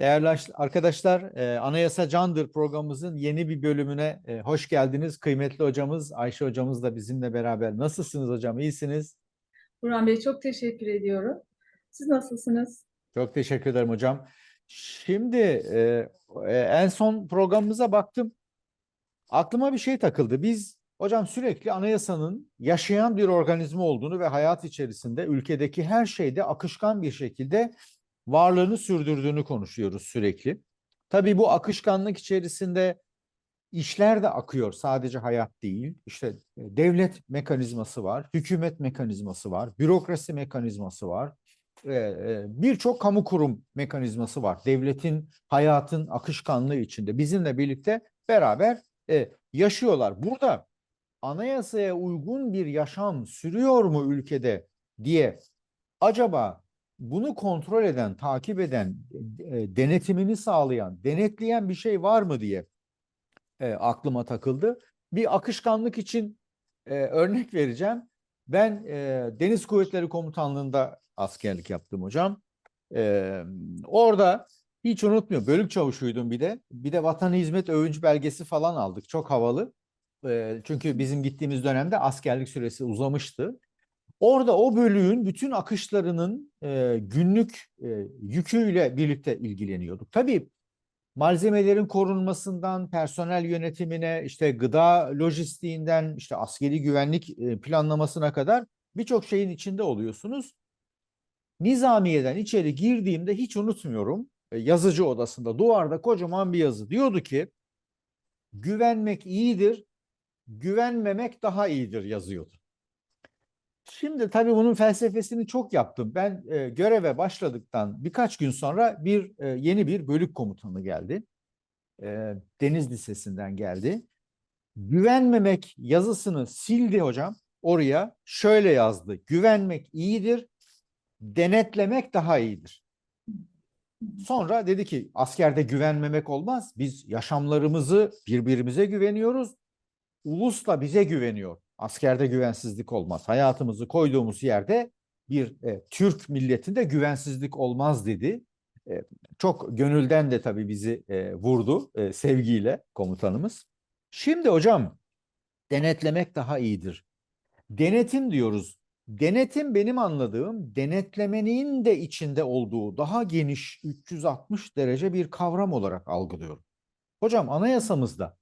Değerli aş- arkadaşlar, e, Anayasa Candır programımızın yeni bir bölümüne e, hoş geldiniz. Kıymetli hocamız Ayşe hocamız da bizimle beraber. Nasılsınız hocam? İyisiniz? Burhan Bey çok teşekkür ediyorum. Siz nasılsınız? Çok teşekkür ederim hocam. Şimdi e, en son programımıza baktım. Aklıma bir şey takıldı. Biz hocam sürekli anayasanın yaşayan bir organizma olduğunu ve hayat içerisinde ülkedeki her şeyde akışkan bir şekilde varlığını sürdürdüğünü konuşuyoruz sürekli. Tabii bu akışkanlık içerisinde işler de akıyor. Sadece hayat değil. İşte e, devlet mekanizması var, hükümet mekanizması var, bürokrasi mekanizması var. e, e, Birçok kamu kurum mekanizması var. Devletin, hayatın akışkanlığı içinde bizimle birlikte beraber yaşıyorlar. Burada anayasaya uygun bir yaşam sürüyor mu ülkede diye acaba bunu kontrol eden, takip eden, e, denetimini sağlayan, denetleyen bir şey var mı diye e, aklıma takıldı. Bir akışkanlık için e, örnek vereceğim. Ben Deniz Kuvvetleri Komutanlığı'nda askerlik yaptım hocam. Orada hiç unutmuyorum. Bölük çavuşuydum bir de. Bir de vatan hizmet övünç belgesi falan aldık. Çok havalı. Çünkü bizim gittiğimiz dönemde askerlik süresi uzamıştı. Orada o bölüğün bütün akışlarının e, günlük e, yüküyle birlikte ilgileniyorduk. Tabii malzemelerin korunmasından personel yönetimine, işte gıda lojistiğinden, işte askeri güvenlik e, planlamasına kadar birçok şeyin içinde oluyorsunuz. Nizamiye'den içeri girdiğimde hiç unutmuyorum. e, Yazıcı odasında duvarda kocaman bir yazı diyordu ki güvenmek iyidir, güvenmemek daha iyidir yazıyordu. Şimdi tabii bunun felsefesini çok yaptım. Ben e, göreve başladıktan birkaç gün sonra bir e, yeni bir bölük komutanı geldi. E, Deniz Lisesi'nden geldi. Güvenmemek yazısını sildi hocam. Oraya şöyle yazdı. Güvenmek iyidir, denetlemek daha iyidir. Sonra dedi ki askerde güvenmemek olmaz. Biz yaşamlarımızı birbirimize güveniyoruz. Ulus da bize güveniyor. Askerde güvensizlik olmaz. Hayatımızı koyduğumuz yerde bir e, Türk milletinde güvensizlik olmaz dedi. E, çok gönülden de tabii bizi e, vurdu e, sevgiyle komutanımız. Şimdi hocam denetlemek daha iyidir. Denetim diyoruz. Denetim benim anladığım denetlemenin de içinde olduğu daha geniş 360 derece bir kavram olarak algılıyorum. Hocam anayasamızda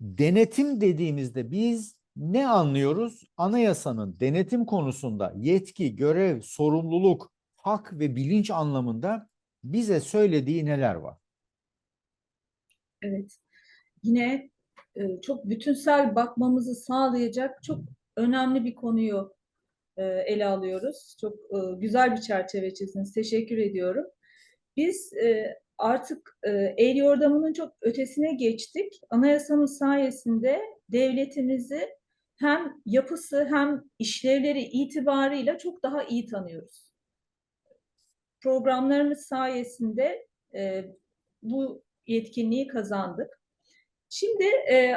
denetim dediğimizde biz ne anlıyoruz? Anayasanın denetim konusunda yetki, görev, sorumluluk, hak ve bilinç anlamında bize söylediği neler var? Evet. Yine e, çok bütünsel bakmamızı sağlayacak çok önemli bir konuyu e, ele alıyoruz. Çok e, güzel bir çerçeve çizdiniz. Teşekkür ediyorum. Biz artık el yordamının çok ötesine geçtik. Anayasanın sayesinde devletimizi hem yapısı hem işlevleri itibarıyla çok daha iyi tanıyoruz. Programlarımız sayesinde e, bu yetkinliği kazandık. Şimdi e,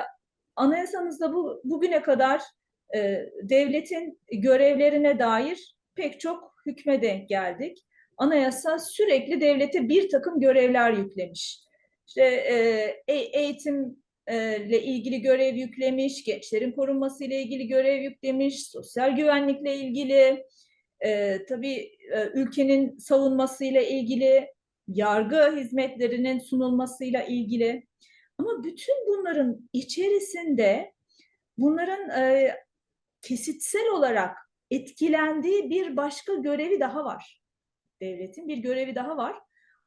anayasamızda bu bugüne kadar e, devletin görevlerine dair pek çok hükme denk geldik. Anayasa sürekli devlete bir takım görevler yüklemiş. İşte e, eğitimle ilgili görev yüklemiş, gençlerin korunması ile ilgili görev yüklemiş, sosyal güvenlikle ilgili, e, tabii e, ülkenin savunmasıyla ilgili, yargı hizmetlerinin sunulmasıyla ilgili. Ama bütün bunların içerisinde bunların e, kesitsel olarak etkilendiği bir başka görevi daha var. Devletin bir görevi daha var.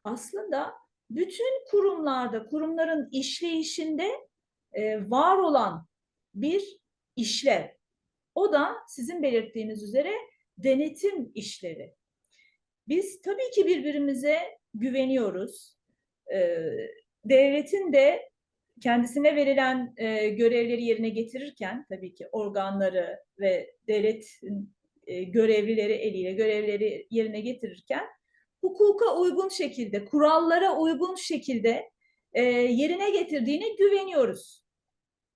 Aslında bütün kurumlarda, kurumların işleyişinde e, var olan bir işlev. O da sizin belirttiğiniz üzere denetim işleri. Biz tabii ki birbirimize güveniyoruz. E, devletin de kendisine verilen e, görevleri yerine getirirken tabii ki organları ve devlet e, görevlileri eliyle görevleri yerine getirirken hukuka uygun şekilde, kurallara uygun şekilde e, yerine getirdiğine güveniyoruz.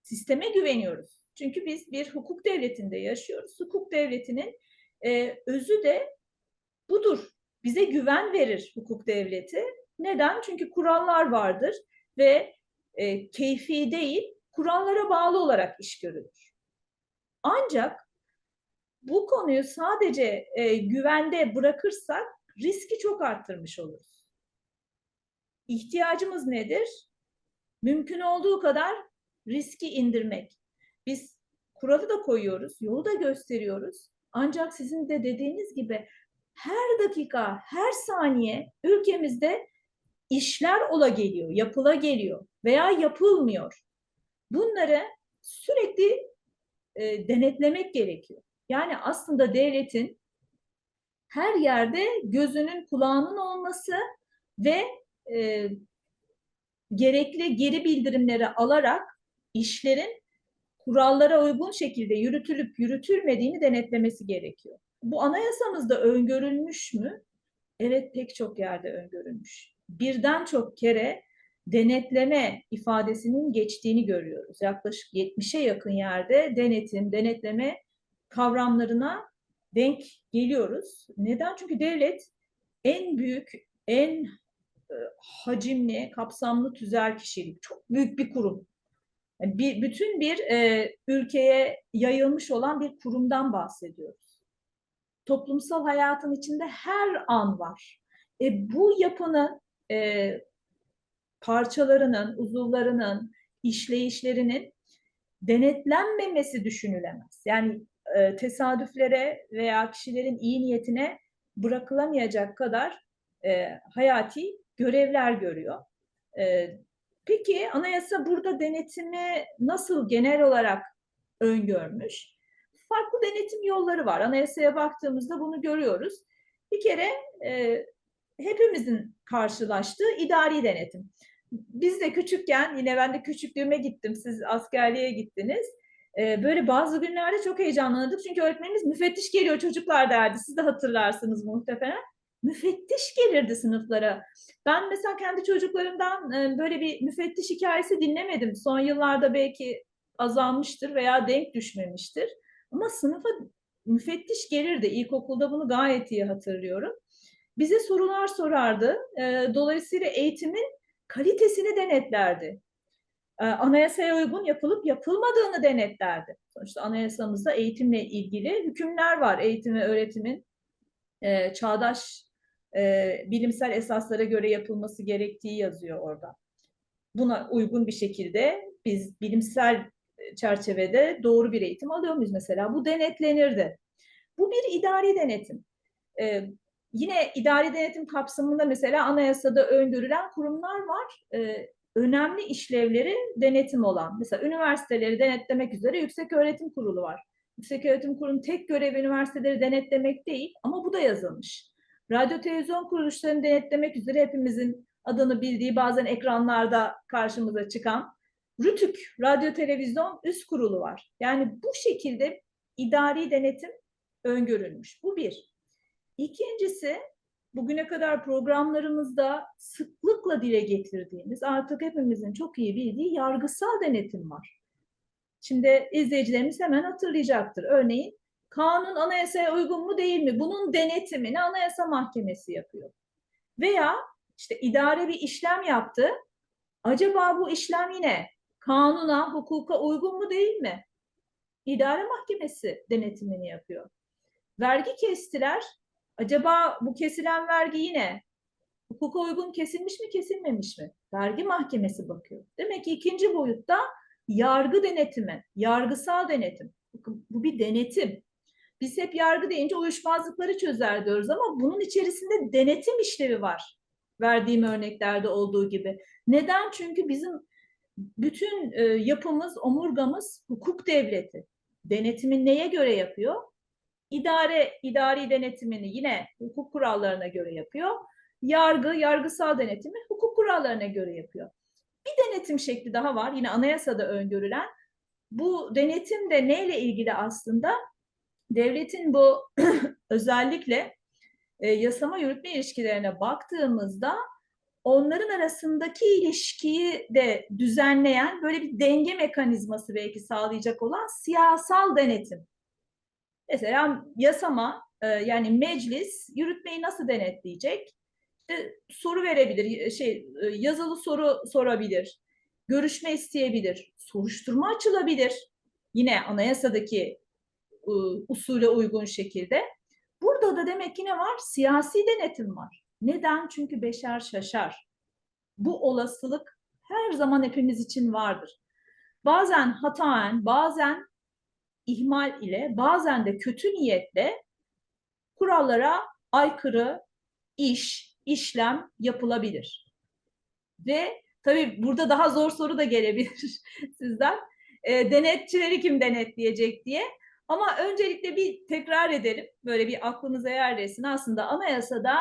Sisteme güveniyoruz. Çünkü biz bir hukuk devletinde yaşıyoruz. Hukuk devletinin e, özü de budur. Bize güven verir hukuk devleti Neden? Çünkü kurallar vardır ve e, keyfi değil, kurallara bağlı olarak iş görülür. Ancak bu konuyu sadece e, güvende bırakırsak riski çok arttırmış oluruz. İhtiyacımız nedir? Mümkün olduğu kadar riski indirmek. Biz kuralı da koyuyoruz, yolu da gösteriyoruz. Ancak sizin de dediğiniz gibi her dakika, her saniye ülkemizde işler ola geliyor, yapıla geliyor veya yapılmıyor. Bunları sürekli e, denetlemek gerekiyor. Yani aslında devletin her yerde gözünün kulağının olması ve e, gerekli geri bildirimleri alarak işlerin kurallara uygun şekilde yürütülüp yürütülmediğini denetlemesi gerekiyor. Bu anayasamızda öngörülmüş mü? Evet pek çok yerde öngörülmüş. Birden çok kere denetleme ifadesinin geçtiğini görüyoruz. Yaklaşık 70'e yakın yerde denetim, denetleme kavramlarına denk geliyoruz. Neden? Çünkü devlet en büyük, en hacimli, kapsamlı tüzel kişilik, çok büyük bir kurum. Yani bir, bütün bir e, ülkeye yayılmış olan bir kurumdan bahsediyoruz. Toplumsal hayatın içinde her an var. E, bu yapının e, parçalarının, uzuvlarının, işleyişlerinin denetlenmemesi düşünülemez. Yani e, tesadüflere veya kişilerin iyi niyetine bırakılamayacak kadar e, hayati görevler görüyor. E, peki anayasa burada denetimi nasıl genel olarak öngörmüş? Farklı denetim yolları var. Anayasaya baktığımızda bunu görüyoruz. Bir kere e, hepimizin karşılaştığı idari denetim. Biz de küçükken, yine ben de küçüklüğüme gittim, siz askerliğe gittiniz. Ee, böyle bazı günlerde çok heyecanlanırdık çünkü öğretmenimiz müfettiş geliyor çocuklar derdi. Siz de hatırlarsınız muhtemelen. Müfettiş gelirdi sınıflara. Ben mesela kendi çocuklarımdan e, böyle bir müfettiş hikayesi dinlemedim. Son yıllarda belki azalmıştır veya denk düşmemiştir. Ama sınıfa müfettiş gelirdi. İlkokulda bunu gayet iyi hatırlıyorum. Bize sorular sorardı. E, dolayısıyla eğitimin kalitesini denetlerdi. E, anayasaya uygun yapılıp yapılmadığını denetlerdi. Sonuçta anayasamızda eğitimle ilgili hükümler var. Eğitim ve öğretimin çağdaş e, bilimsel esaslara göre yapılması gerektiği yazıyor orada. Buna uygun bir şekilde biz bilimsel çerçevede doğru bir eğitim alıyor muyuz mesela? Bu denetlenirdi. Bu bir idari denetim. Ee, yine idari denetim kapsamında mesela anayasada öngörülen kurumlar var. Ee, önemli işlevleri denetim olan. Mesela üniversiteleri denetlemek üzere Yüksek Öğretim Kurulu var. Yüksek Öğretim Kurulu'nun tek görevi üniversiteleri denetlemek değil ama bu da yazılmış. Radyo televizyon kuruluşlarını denetlemek üzere hepimizin adını bildiği bazen ekranlarda karşımıza çıkan RTÜK, Radyo Televizyon Üst Kurulu var. Yani bu şekilde idari denetim öngörülmüş. Bu bir. İkincisi, bugüne kadar programlarımızda sıklıkla dile getirdiğimiz, artık hepimizin çok iyi bildiği yargısal denetim var. Şimdi izleyicilerimiz hemen hatırlayacaktır. Örneğin kanun anayasaya uygun mu değil mi? Bunun denetimini anayasa mahkemesi yapıyor. Veya işte idare bir işlem yaptı. Acaba bu işlem yine kanuna, hukuka uygun mu değil mi? İdare mahkemesi denetimini yapıyor. Vergi kestiler. Acaba bu kesilen vergi yine hukuka uygun kesilmiş mi kesilmemiş mi? Vergi mahkemesi bakıyor. Demek ki ikinci boyutta yargı denetimi, yargısal denetim. Bu bir denetim. Biz hep yargı deyince uyuşmazlıkları çözer diyoruz ama bunun içerisinde denetim işlevi var. Verdiğim örneklerde olduğu gibi. Neden? Çünkü bizim bütün e, yapımız, omurgamız hukuk devleti. Denetimin neye göre yapıyor? İdare, idari denetimini yine hukuk kurallarına göre yapıyor. Yargı, yargısal denetimi hukuk kurallarına göre yapıyor. Bir denetim şekli daha var. Yine anayasada öngörülen. Bu denetim de neyle ilgili aslında? Devletin bu özellikle e, yasama yürütme ilişkilerine baktığımızda onların arasındaki ilişkiyi de düzenleyen böyle bir denge mekanizması belki sağlayacak olan siyasal denetim. Mesela yasama yani meclis yürütmeyi nasıl denetleyecek? işte soru verebilir, şey e, yazılı soru sorabilir, görüşme isteyebilir, soruşturma açılabilir. Yine anayasadaki e, usule uygun şekilde. Burada da demek ki ne var? Siyasi denetim var. Neden? Çünkü beşer şaşar. Bu olasılık her zaman hepimiz için vardır. Bazen hataen, bazen ihmal ile, bazen de kötü niyetle kurallara aykırı iş, işlem yapılabilir. Ve tabii burada daha zor soru da gelebilir sizden. E, denetçileri kim denetleyecek diye. Ama öncelikle bir tekrar edelim. Böyle bir aklınıza yerleşsin. Aslında anayasada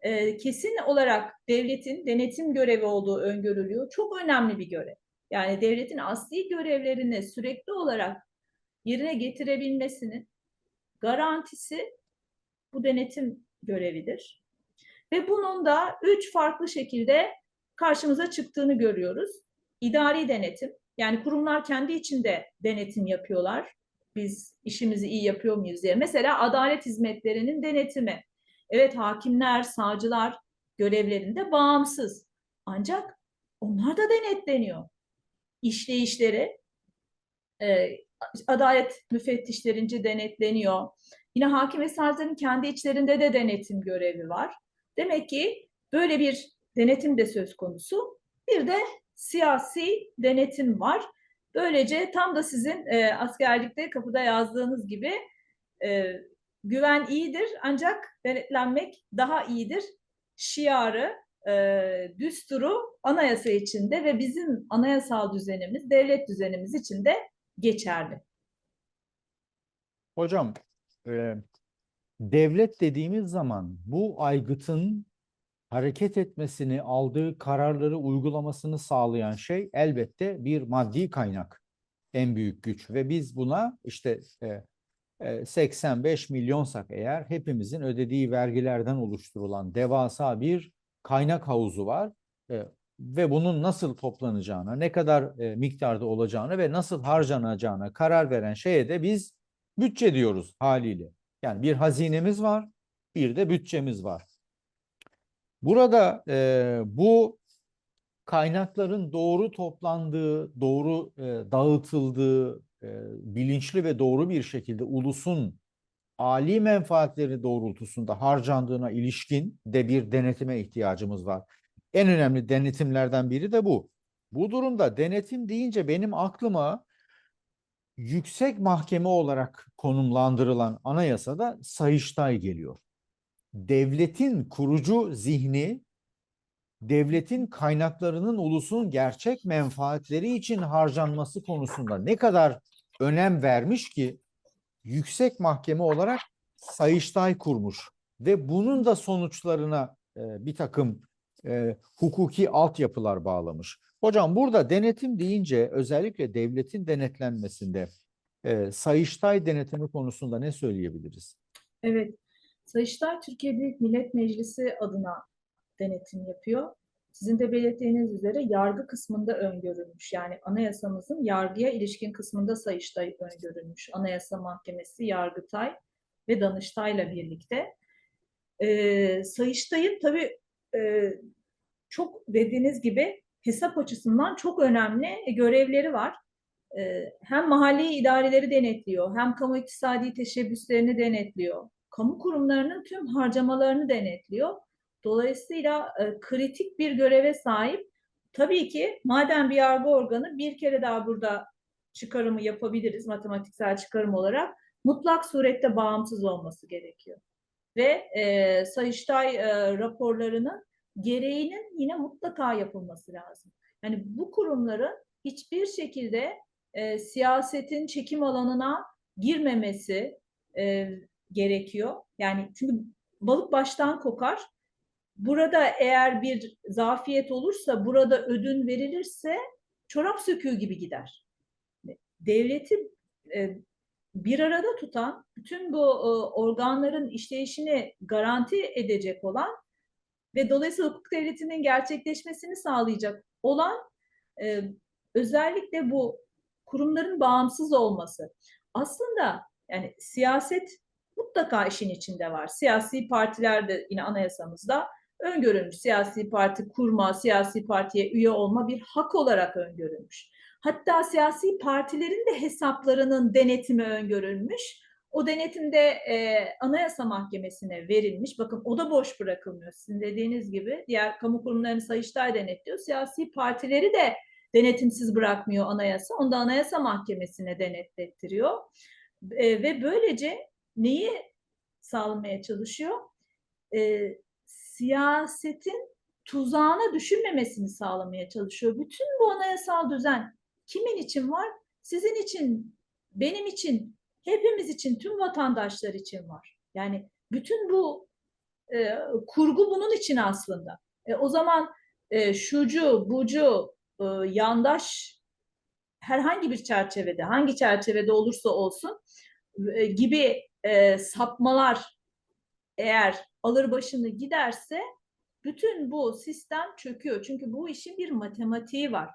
e, kesin olarak devletin denetim görevi olduğu öngörülüyor. Çok önemli bir görev. Yani devletin asli görevlerini sürekli olarak yerine getirebilmesinin garantisi bu denetim görevidir. Ve bunun da üç farklı şekilde karşımıza çıktığını görüyoruz. İdari denetim, yani kurumlar kendi içinde denetim yapıyorlar. Biz işimizi iyi yapıyor muyuz diye. Mesela adalet hizmetlerinin denetimi. Evet hakimler, savcılar görevlerinde bağımsız. Ancak onlar da denetleniyor. İşleyişleri e, adalet müfettişlerince denetleniyor. Yine hakim ve savcıların kendi içlerinde de denetim görevi var. Demek ki böyle bir denetim de söz konusu. Bir de siyasi denetim var. Böylece tam da sizin e, askerlikte kapıda yazdığınız gibi e, güven iyidir ancak denetlenmek daha iyidir. Şiarı, e, düsturu anayasa içinde ve bizim anayasal düzenimiz, devlet düzenimiz için de geçerli. Hocam, e, devlet dediğimiz zaman bu aygıtın hareket etmesini, aldığı kararları uygulamasını sağlayan şey elbette bir maddi kaynak. En büyük güç ve biz buna işte e, e, 85 milyonsak eğer hepimizin ödediği vergilerden oluşturulan devasa bir kaynak havuzu var. E, ve bunun nasıl toplanacağına, ne kadar e, miktarda olacağını ve nasıl harcanacağına karar veren şeye de biz bütçe diyoruz haliyle. Yani bir hazinemiz var, bir de bütçemiz var. Burada e, bu kaynakların doğru toplandığı, doğru e, dağıtıldığı, e, bilinçli ve doğru bir şekilde ulusun âli menfaatleri doğrultusunda harcandığına ilişkin de bir denetime ihtiyacımız var. En önemli denetimlerden biri de bu. Bu durumda denetim deyince benim aklıma yüksek mahkeme olarak konumlandırılan anayasada Sayıştay geliyor. Devletin kurucu zihni devletin kaynaklarının ulusun gerçek menfaatleri için harcanması konusunda ne kadar önem vermiş ki yüksek mahkeme olarak Sayıştay kurmuş ve bunun da sonuçlarına e, bir takım e, hukuki altyapılar bağlamış. Hocam burada denetim deyince özellikle devletin denetlenmesinde e, Sayıştay denetimi konusunda ne söyleyebiliriz? Evet, Sayıştay Türkiye Büyük Millet Meclisi adına denetim yapıyor. Sizin de belirttiğiniz üzere yargı kısmında öngörülmüş. Yani anayasamızın yargıya ilişkin kısmında Sayıştay öngörülmüş. Anayasa Mahkemesi, Yargıtay ve Danıştay'la birlikte. Ee, Sayıştay'ın tabii e, çok dediğiniz gibi hesap açısından çok önemli görevleri var. Ee, hem mahalli idareleri denetliyor, hem kamu iktisadi teşebbüslerini denetliyor, kamu kurumlarının tüm harcamalarını denetliyor. Dolayısıyla e, kritik bir göreve sahip. Tabii ki madem bir yargı organı bir kere daha burada çıkarımı yapabiliriz matematiksel çıkarım olarak mutlak surette bağımsız olması gerekiyor. Ve e, Sayıştay e, raporlarının gereğinin yine mutlaka yapılması lazım. Yani bu kurumların hiçbir şekilde e, siyasetin çekim alanına girmemesi e, gerekiyor. Yani çünkü balık baştan kokar. Burada eğer bir zafiyet olursa, burada ödün verilirse çorap söküğü gibi gider. Devleti e, bir arada tutan, bütün bu e, organların işleyişini garanti edecek olan ve dolayısıyla hukuk devletinin gerçekleşmesini sağlayacak olan e, özellikle bu kurumların bağımsız olması. Aslında yani siyaset mutlaka işin içinde var. Siyasi partiler de yine anayasamızda öngörülmüş. Siyasi parti kurma, siyasi partiye üye olma bir hak olarak öngörülmüş. Hatta siyasi partilerin de hesaplarının denetimi öngörülmüş. O denetimde e, Anayasa Mahkemesi'ne verilmiş. Bakın o da boş bırakılmıyor. Sizin dediğiniz gibi diğer kamu kurumlarını Sayıştay denetliyor. Siyasi partileri de denetimsiz bırakmıyor anayasa. Onu da Anayasa Mahkemesi'ne denetlettiriyor. E, ve böylece neyi sağlamaya çalışıyor? E, siyasetin tuzağına düşürmemesini sağlamaya çalışıyor. Bütün bu anayasal düzen kimin için var? Sizin için, benim için, hepimiz için, tüm vatandaşlar için var. Yani bütün bu e, kurgu bunun için aslında. E, o zaman e, şucu, bucu, e, yandaş herhangi bir çerçevede, hangi çerçevede olursa olsun e, gibi e, sapmalar eğer alır başını giderse bütün bu sistem çöküyor. Çünkü bu işin bir matematiği var.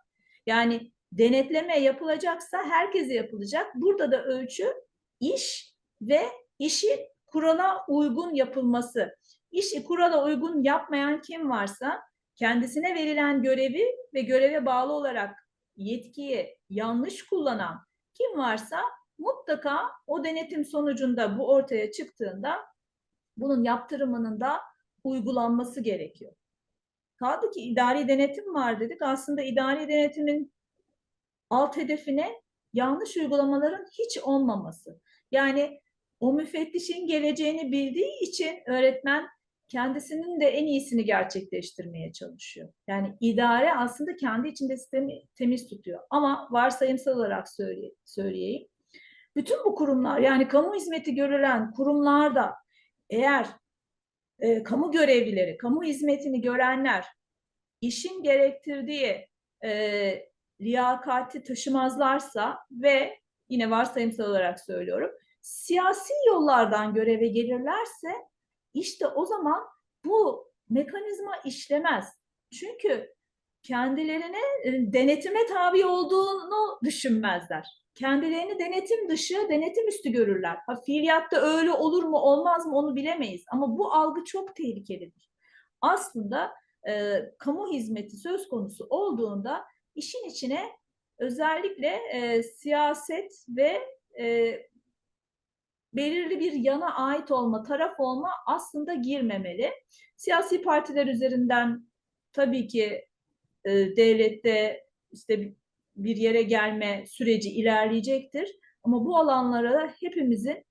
Yani denetleme yapılacaksa herkese yapılacak. Burada da ölçü iş ve işi kurala uygun yapılması. İşi kurala uygun yapmayan kim varsa kendisine verilen görevi ve göreve bağlı olarak yetkiyi yanlış kullanan kim varsa mutlaka o denetim sonucunda bu ortaya çıktığında bunun yaptırımının da uygulanması gerekiyor. Kaldı ki idari denetim var dedik. Aslında idari denetimin alt hedefine yanlış uygulamaların hiç olmaması. Yani o müfettişin geleceğini bildiği için öğretmen kendisinin de en iyisini gerçekleştirmeye çalışıyor. Yani idare aslında kendi içinde sistemi temiz tutuyor. Ama varsayımsal olarak söyle, söyleyeyim. Bütün bu kurumlar yani kamu hizmeti görülen kurumlarda eğer e, kamu görevlileri, kamu hizmetini görenler işin gerektirdiği e, liyakati taşımazlarsa ve yine varsayımsal olarak söylüyorum siyasi yollardan göreve gelirlerse işte o zaman bu mekanizma işlemez. Çünkü kendilerine e, denetime tabi olduğunu düşünmezler. Kendilerini denetim dışı, denetim üstü görürler. Ha, fiiliyatta öyle olur mu olmaz mı onu bilemeyiz. Ama bu algı çok tehlikelidir. Aslında e, kamu hizmeti söz konusu olduğunda işin içine özellikle e, siyaset ve e, belirli bir yana ait olma, taraf olma aslında girmemeli. Siyasi partiler üzerinden tabii ki e, devlette işte bir yere gelme süreci ilerleyecektir. Ama bu alanlara hepimizin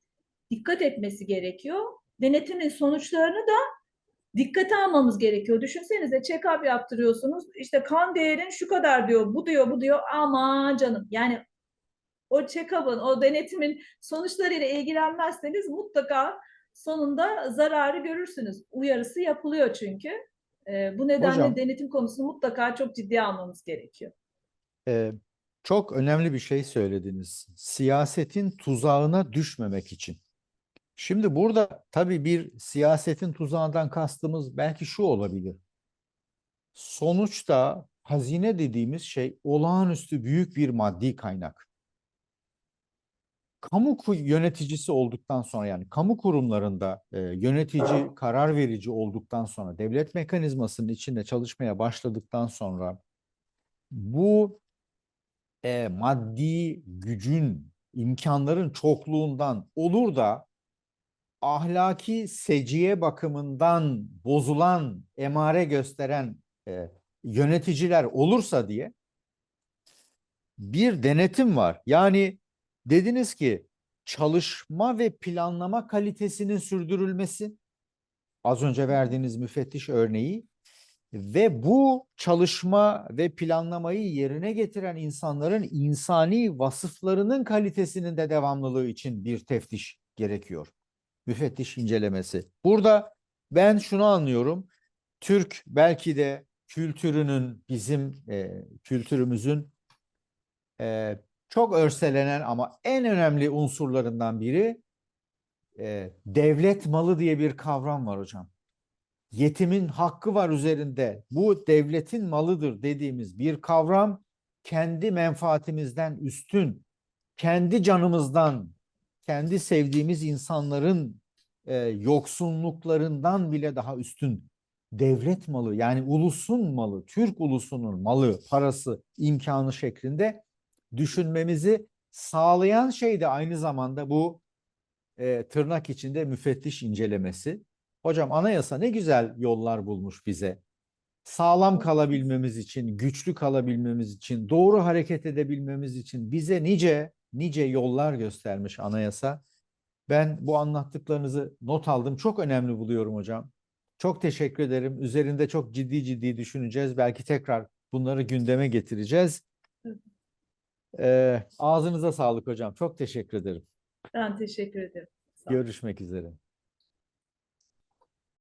dikkat etmesi gerekiyor. Denetimin sonuçlarını da dikkate almamız gerekiyor. Düşünsenize check-up yaptırıyorsunuz. İşte kan değerin şu kadar diyor, bu diyor, bu diyor. Ama canım yani o check-up'ın, o denetimin sonuçlarıyla ilgilenmezseniz mutlaka sonunda zararı görürsünüz. Uyarısı yapılıyor çünkü. Ee, bu nedenle Hocam. denetim konusunu mutlaka çok ciddiye almamız gerekiyor. Çok önemli bir şey söylediniz. Siyasetin tuzağına düşmemek için. Şimdi burada tabii bir siyasetin tuzağından kastımız belki şu olabilir. Sonuçta hazine dediğimiz şey olağanüstü büyük bir maddi kaynak. Kamu yöneticisi olduktan sonra yani kamu kurumlarında yönetici, karar verici olduktan sonra, devlet mekanizmasının içinde çalışmaya başladıktan sonra bu e, maddi gücün, imkanların çokluğundan olur da ahlaki seciye bakımından bozulan, emare gösteren e, yöneticiler olursa diye bir denetim var. Yani dediniz ki çalışma ve planlama kalitesinin sürdürülmesi, az önce verdiğiniz müfettiş örneği ve bu çalışma ve planlamayı yerine getiren insanların insani vasıflarının kalitesinin de devamlılığı için bir teftiş gerekiyor. Müfettiş incelemesi. Burada ben şunu anlıyorum. Türk belki de kültürünün bizim e, kültürümüzün e, çok örselenen ama en önemli unsurlarından biri e, devlet malı diye bir kavram var hocam yetimin hakkı var üzerinde. Bu devletin malıdır dediğimiz bir kavram kendi menfaatimizden üstün, kendi canımızdan, kendi sevdiğimiz insanların e, yoksunluklarından bile daha üstün devlet malı yani ulusun malı, Türk ulusunun malı, parası, imkanı şeklinde düşünmemizi sağlayan şey de aynı zamanda bu e, tırnak içinde müfettiş incelemesi. Hocam anayasa ne güzel yollar bulmuş bize. Sağlam kalabilmemiz için, güçlü kalabilmemiz için, doğru hareket edebilmemiz için bize nice nice yollar göstermiş anayasa. Ben bu anlattıklarınızı not aldım. Çok önemli buluyorum hocam. Çok teşekkür ederim. Üzerinde çok ciddi ciddi düşüneceğiz. Belki tekrar bunları gündeme getireceğiz. Ee, ağzınıza sağlık hocam. Çok teşekkür ederim. Ben teşekkür ederim. Görüşmek üzere.